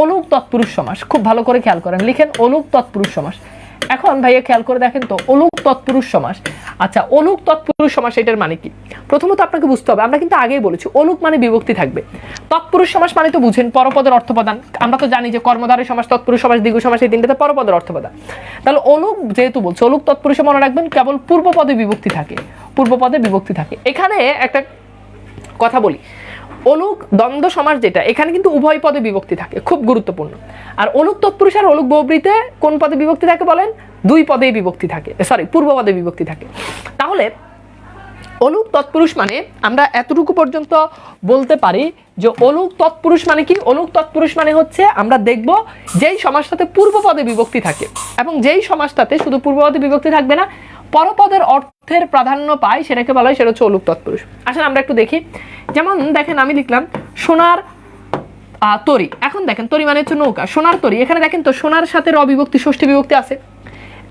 অলুক তৎপুরুষ সমাস। খুব ভালো করে খেয়াল করেন। লিখেন অলুক তৎপুরুষ সমাস। এখন ভাইয়া খেয়াল করে দেখেন তো অলুক তৎপুরুষ সমাস। আচ্ছা অলুক তৎপুরুষ সমাস এটার মানে কি? প্রথমত আপনাকে বুঝতে হবে, আমরা কিন্তু আগেই বলেছি অলুক মানে বিভক্তি থাকবে। তৎপুরুষ সমাস মানে তো বুঝেন, পরপদের অর্থপ্রদান। আমরা তো জানি যে কর্মধারী সমাস, তৎপুরুষ সমাস দ্বিগু সমাস, এই তিনটাতে পরপদের অর্থপ্রদান। তাহলে অলুক যেহেতু বলছে অলুক তৎপুরুষে মনে রাখবেন, কেবল পূর্বপদে বিভক্তি থাকে। পূর্বপদে বিভক্তি থাকে। এখানে একটা কথা বলি অলুক দ্বন্দ্ব সমাস যেটা, এখানে কিন্তু উভয় পদে বিভক্তি থাকে, খুব গুরুত্বপূর্ণ। আর অলুক তৎপুরুষ আর অলুক বহুব্রীতে কোন পদে বিভক্তি থাকে বলেন? দুই পদেই বিভক্তি থাকে সরি পূর্ব পদে বিভক্তি থাকে। তাহলে, অলুক তৎপুরুষ মানে আমরা এতটুকু পর্যন্ত বলতে পারি যে অলুক তৎপুরুষ মানে কি? অলুক তৎপুরুষ মানে হচ্ছে আমরা দেখব যেই সমাজটাতে পূর্ব পদে বিভক্তি থাকে এবং যেই সমাজটাতে শুধু পূর্ব পদে বিভক্তি থাকবে না পরপদের অর্থের প্রাধান্য পায়, সেটাকে বলা হয় সেটা হচ্ছে অলুক তৎপুরুষ। আসলে আমরা একটু দেখি। যেমন দেখেন, আমি লিখলাম, সোনার তরি। এখন দেখেন, তরি মানে হচ্ছে নৌকা। সোনার তরি। এখানে দেখেন তো, সোনার সাথে র বিভক্তি, ষষ্ঠী বিভক্তি আছে।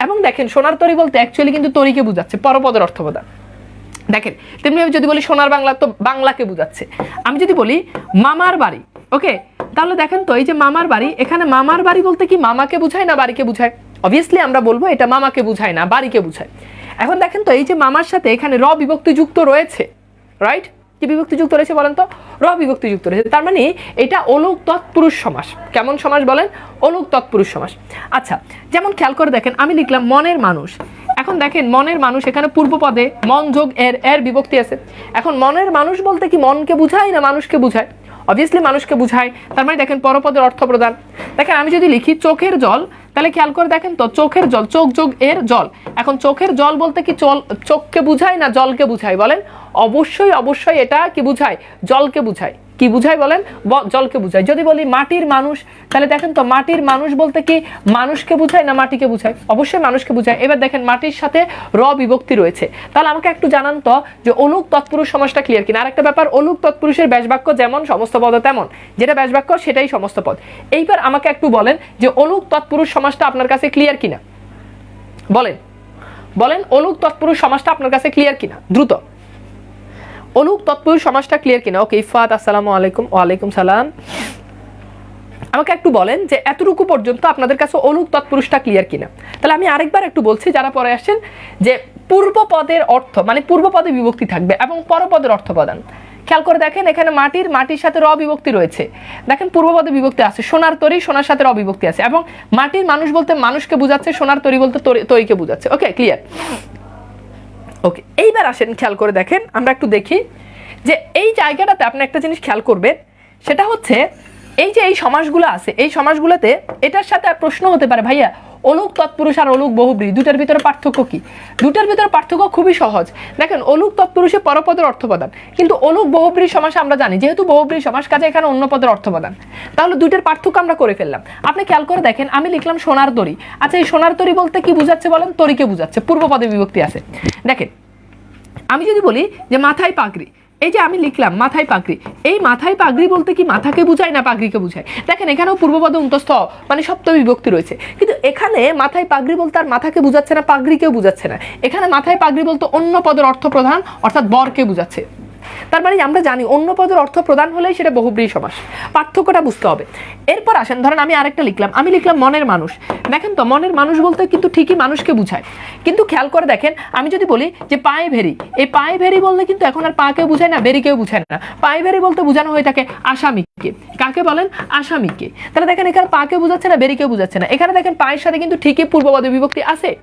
এবং দেখেন, সোনার তরি বলতে অ্যাকচুয়ালি কিন্তু তরিকে বোঝাচ্ছে, পরপদের অর্থপ্রদান। দেখেন, তেমনি আমি যদি বলি সোনার বাংলা, তো বাংলাকে বোঝাচ্ছে। আমি যদি বলি মামার বাড়ি, ওকে? তাহলে দেখেন তো, এই যে মামার বাড়ি, এখানে মামার বাড়ি বলতে কি মামাকে বুঝায় না বাড়িকে বুঝায়? অবভিয়াসলি আমরা বলব এটা মামাকে বুঝায় না, বাড়িকে বুঝায়। এখন দেখেন তো, এই যে মামার সাথে এখানে র বিভক্তি যুক্ত রয়েছে রাইট কি বিভক্তি যুক্ত রয়েছে বলেন তো? র বিভক্তি যুক্ত রয়েছে, তার মানে এটা অলুক তৎপুরুষ সমাস। কেমন সমাস বলেন? অলুক তৎপুরুষ সমাস। আচ্ছা যেমন খেয়াল করে দেখেন, আমি লিখলাম মনের মানুষ। এখন দেখেন, মনের মানুষ এখানে পূর্ব পদে মন যোগ এর এর বিভক্তি আছে। এখন মনের মানুষ বলতে কি মনকে বুঝায় না মানুষকে বুঝায়? অবভিয়াসলি মানুষকে বুঝায়। তার মানে দেখেন, পরপদের অর্থ প্রদান দেখেন, আমি যদি লিখি, চোখের জল তাহলে খেয়াল করে দেখেন তো, চোখের জল, চোখ যোগ এর জল। এখন চোখের জল বলতে কি চল, চোখকে বুঝায় না জলকে বুঝায় বলেন? অবশ্যই অবশ্যই এটা কি বুঝায়? জলকে বুঝায়। কি বুঝায় বলেন? জলকে বুঝায় যদি বলি মাটির মানুষ, তাহলে দেখেন তো মাটির মানুষ বলতে কি মানুষকে বুঝায় না মাটিকে বুঝায়? অবশ্যই মানুষকে বুঝায়। এবার দেখেন মাটির সাথে র বিভক্তি রয়েছে। তাহলে আমাকে একটু জানান তো যে অলুক তৎপুরুষ সমাজটা ক্লিয়ার কিনা? আরেকটা ব্যাপার অনুক তৎপুরুষের ব্যাসবাক্য যেমন সমস্ত পদ তেমন। যেটা ব্যাসবাক্য, সেটাই সমস্ত পদ। এইবার আমাকে একটু বলেন যে অলুক তৎপুরুষ সমাজটা আপনার কাছে ক্লিয়ার কিনা? বলেন। বলেন, অলুক তৎপুরুষ সমাজটা আপনার কাছে ক্লিয়ার কিনা? দ্রুত। অলুক তৎপুরুষ সমাজটা ক্লিয়ার কিনা? ওকে ইফাত আসসালামু আলাইকুম। ওয়ালাইকুম সালাম। আমাকে একটু বলেন যে এতটুকু পর্যন্ত আপনাদের কাছে অলুক তৎপুরুষটা ক্লিয়ার কিনা? তাহলে আমি আরেকবার একটু বলছি, যারা পরে আসছেন যে পূর্ব পদের অর্থ মানে পূর্ব পদে বিভক্তি থাকবে এবং পরপদের অর্থ প্রদান। খেয়াল করে দেখেন, এখানে মাটির মাটির সাথে র বিভক্তি রয়েছে। দেখেন পূর্বপদে বিভক্তি আছে, সোনার তরি, সোনার সাথে র বিভক্তি আছে এবং মাটির মানুষ বলতে মানুষকে বোঝাচ্ছে, সোনার তরি বলতে তরি- তরিকে বোঝাচ্ছে। ওকে ক্লিয়ার ওকে এইবার আসেন, খেয়াল করে দেখেন, আমরা একটু দেখি যে এই জায়গাটাতে আপনি একটা জিনিস খেয়াল করবেন, সেটা হচ্ছে এই যে এই সমাসগুলো আছে, এই সমাসগুলোতে এটার সাথে প্রশ্ন হতে পারে, ভাইয়া, অলুক, তৎপুরুষ আর অলুক বহুব্রী দুটার ভিতরে পার্থক্য কি? দুটার ভিতরে পার্থক্য খুবই সহজ। দেখেন, অলুক, তৎপুরুষে পরপদের অর্থপ্রদান। কিন্তু অলুক, বহুব্রী সমাস আমরা জানি, যেহেতু বহুব্রী সমাস কাজে এখানে অন্য পদের অর্থপ্রদান। তাহলে দুইটার পার্থক্য আমরা করে ফেললাম। আপনি খেয়াল করে দেখেন, আমি লিখলাম সোনার তরি। আচ্ছা এই সোনার তরি বলতে কি বুঝাচ্ছে বলেন? তরিকে বুঝাচ্ছে পূর্ব পদে বিভক্তি আছে। দেখেন, আমি যদি বলি যে মাথায় পাগড়ি এই যে আমি লিখলাম, মাথায় পাগড়ি। এই মাথায় পাগড়ি বলতে কি মাথাকে বুঝায় না পাগড়িকে বুঝায়? দেখেন, এখানেও পূর্বপদ উন্তস্থ মানে সপ্ত বিভক্তি রয়েছে। কিন্তু এখানে মাথায় পাগড়ি বলতে আর মাথাকে বুঝাচ্ছে না, পাগড়িকেও বুঝাচ্ছে না। এখানে মাথায় পাগড়ি বলতে অন্য পদের অর্থ প্রধান অর্থাৎ বরকে বুঝাচ্ছে। তার মানে আমরা জানি অন্য পদের অর্থ প্রদান হলেই সেটা বহুব্রী সমাস। পার্থক্যটা বুঝতে হবে। এরপর আসেন, ধরেন আমি আরেকটা লিখলাম। আমি লিখলাম মনের মানুষ। দেখেন তো, মনের মানুষ বলতে কিন্তু ঠিকই মানুষকে বুঝায়। কিন্তু খেয়াল করে দেখেন, আমি যদি বলি যে পায়ে ভেরি, এই পায়ে ভেরি বললে কিন্তু এখন আর পাকেও বুঝায় না, বেরিকেও বুঝায় না। পায়ে ভেরি বলতে বোঝানো হয়ে থাকে আসামিকে। কাকে বলেন? আসামিকে। তাহলে দেখেন এখানে পাকে বুঝাচ্ছে না, বেরিকেও বুঝাচ্ছে না। এখানে দেখেন পায়ের সাথে কিন্তু ঠিকই পূর্বপদে বিভক্তি আছে।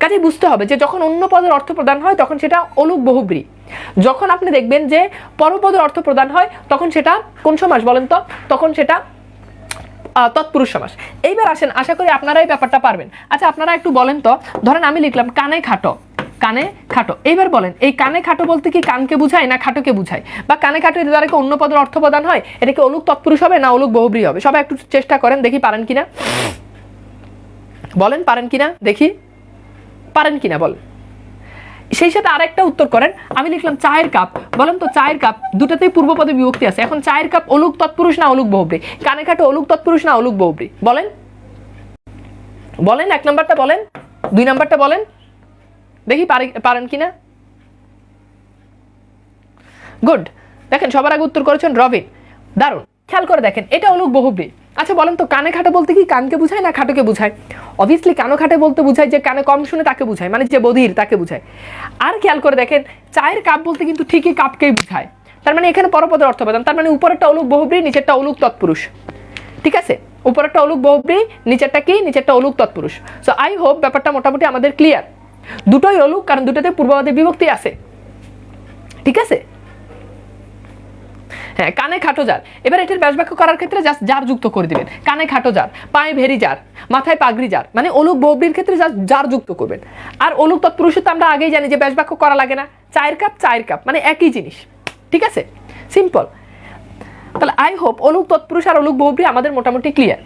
কাজে বুঝতে হবে যে যখন অন্য পদের অর্থ প্রদান হয়, তখন সেটা অলুক বহুব্রী। যখন আপনি দেখবেন যে পরপদের অর্থ প্রদান হয়, তখন সেটা কোন সমাস বলেন তো? তখন সেটা তৎপুরুষ সমাস। এইবার আসেন, আশা করি আপনারা এই ব্যাপারটা পারবেন। আচ্ছা আপনারা একটু বলেন তো, ধরেন আমি লিখলাম, কানে খাটো। কানে খাটো। এইবার বলেন, এই কানে খাটো বলতে কি কানকে বুঝায় না খাটোকে বুঝায়? বা কানে খাটো এর দ্বারা কি অন্য পদের অর্থ প্রদান হয়? এটা কি অলুক তৎপুরুষ হবে না অলুক বহুব্রী হবে? সবাই একটু চেষ্টা করেন, দেখি পারেন কিনা। বলেন, পারেন কিনা? দেখি। পারেন কিনা বল সেই সাথে আরেকটা উত্তর করেন। আমি লিখলাম, চায়ের কাপ। বলেন তো, চায়ের কাপ, দুটাতেই পূর্বপদে বিভক্তি আছে। এখন চায়ের কাপ অলুক তৎপুরুষ না অলুক বহুব্রী? কানে কাটে অলুক তৎপুরুষ না অলুক বহুব্রী? বলেন। বলেন, এক নাম্বারটা বলেন, দুই নাম্বারটা বলেন। দেখি পারে, পারেন কিনা? গুড। দেখেন, সবার আগে উত্তর করেছেন রবিন। দারুণ। খেয়াল করে দেখেন, এটা অলুক বহুব্রী। আচ্ছা বলেন তো, কানে খাটে বলতে কি কানকে বুঝায় না খাটোকে বুঝায়? অবভিয়াসলি কানো খাটে বলতে বুঝায় যে কানে কম শুনে তাকে বুঝায় মানে যে বধির তাকে বুঝায়। আর খেয়াল করে দেখেন, চায়ের কাপ বলতে কিন্তু ঠিকই কাপকেই বুঝায়। তার মানে এখানে পরপদের অর্থ পেতাম তার মানে উপরেরটা অলুক বহুব্রী, নিচেরটা অলুক তৎপুরুষ। ঠিক আছে? উপরেরটা অলুক বহুব্রী, নিচেরটা কি? নিচেরটা অলুক তৎপুরুষ। সো আই হোপ ব্যাপারটা মোটামুটি আমাদের ক্লিয়ার দুটোই অলুক, কারণ দুটোতে পূর্ববাদী বিভক্তি আছে। ঠিক আছে? হ্যাঁ কানে খাটো জার এবার এটার ব্যাসবাক্য করার ক্ষেত্রে জাস্ট জার যুক্ত করে দিবেন। কানে খাটো জার পায়ে ভেরি জার মাথায় পাগড়ি জার মানে অলুক বৌবির ক্ষেত্রে জাস্ট জার যুক্ত করবেন। আর অলুক তৎপুরুষের তো আমরা আগেই জানি যে ব্যাসবাক্য করা লাগে না। চায়ের কাপ চায়ের কাপ মানে একই জিনিস। ঠিক আছে? সিম্পল তাহলে আই হোপ অলুক তৎপুরুষ আর অলুক ববরি আমাদের মোটামুটি ক্লিয়ার